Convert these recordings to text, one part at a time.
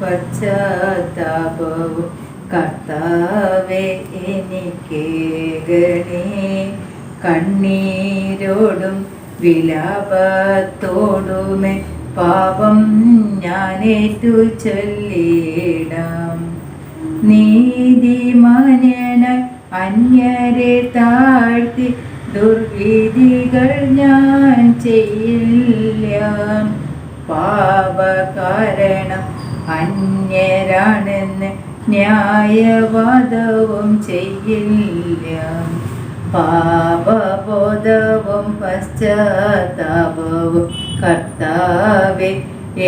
പശ്ചാത്താപവും കർത്താവെ എനിക്ക് കണ്ണീരോടും വിലാപത്തോടുമേ പാപം ഞാനേറ്റു ചൊല്ലിടാം നീതിമാന്യന അന്യരെ താഴ്ത്തി ദുർവിധികൾ ഞാൻ ചെയ്യില്ല. പാപകാരണം അന്യരാണെന്ന് ന്യായവാദവും ചെയ്യില്ല. പാപബോധവും പശ്ചാത്താപവും കർത്താവെ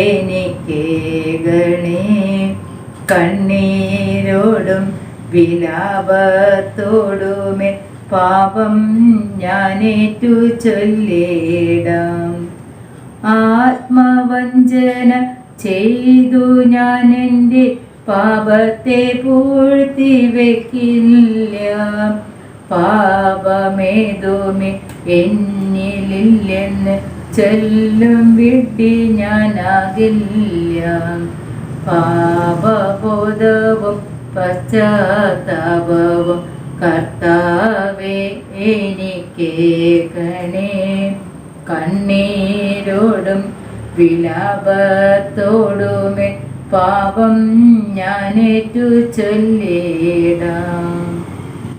എനിക്കേകണേ കണ്ണീരോടും വിലാപത്തോടുമേ പാപം ഞാനേറ്റു ചൊല്ലിടാം ആത്മവഞ്ചന ചെയ്തു ഞാൻ എന്റെ പാപത്തെ പൂഴ്ത്തി വെക്കില്ല. പാപമേതുമേ എന്നിലില്ലെന്ന് ചൊല്ലും വിട്ടി ഞാനാകില്ല. പാപബോധവും പശ്ചാത്താപവും കർത്താവേ എനിക്കേക്കണേ കണ്ണീരോടും വിലാപത്തോടുമേ പാപം ഞാനേറ്റു ചൊല്ലിടാം